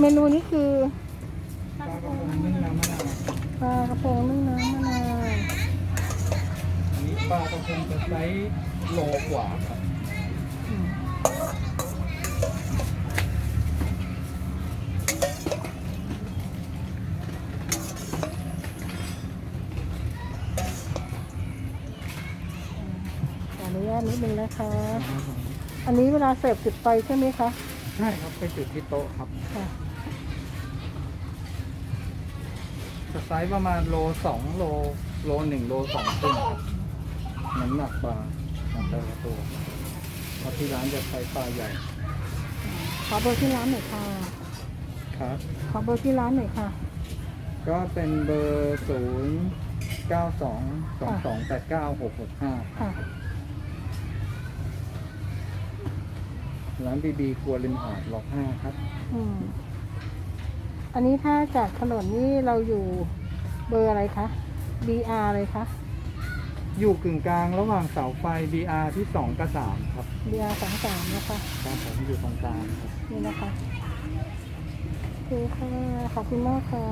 เมนูนี้คือปลากระพงนึ่งน้ำมะนาวปลากระพงนึ่งน้ำมะนาวอันนี้ปลากระพงจะไซส์โลกว่าครับอืมขออนุญาตนิดนึงนะคะ อันนี้เวลาเสิร์ฟจุดไฟใช่ไหมคะ ใช่ครับไปจุดที่โต๊ะครับค่ะจะไซส์ประมาณโลสองโลโลหนึ่งโลสองครึ่งครับน้ำหนักปลาของแต่ละตัวเพราะที่ร้านจะใช้ปลาใหญ่ขอเบอร์ที่ร้านหน่อยค่ะ ครับ ขอเบอร์ที่ร้านหน่อยค่ะ ก็เป็นเบอร์ศูนย์เก้าสองสองสองแปดเก้าหกหกห้าค่ะ ร้านบีบีครัวริมหาดล็อกห้าครับอืมอันนี้ถ้าจากถนนนี่เราอยู่เบอร์อะไรคะ BR เลยคะ อยู่กึ่งกลางระหว่างเสาไฟ BR ที่สองกับสามครับ BR สองสามนะคะ ครับผมอยู่ตรงกลางครับ นี่นะคะโอเคค่ะ ขอบคุณมากค่ะ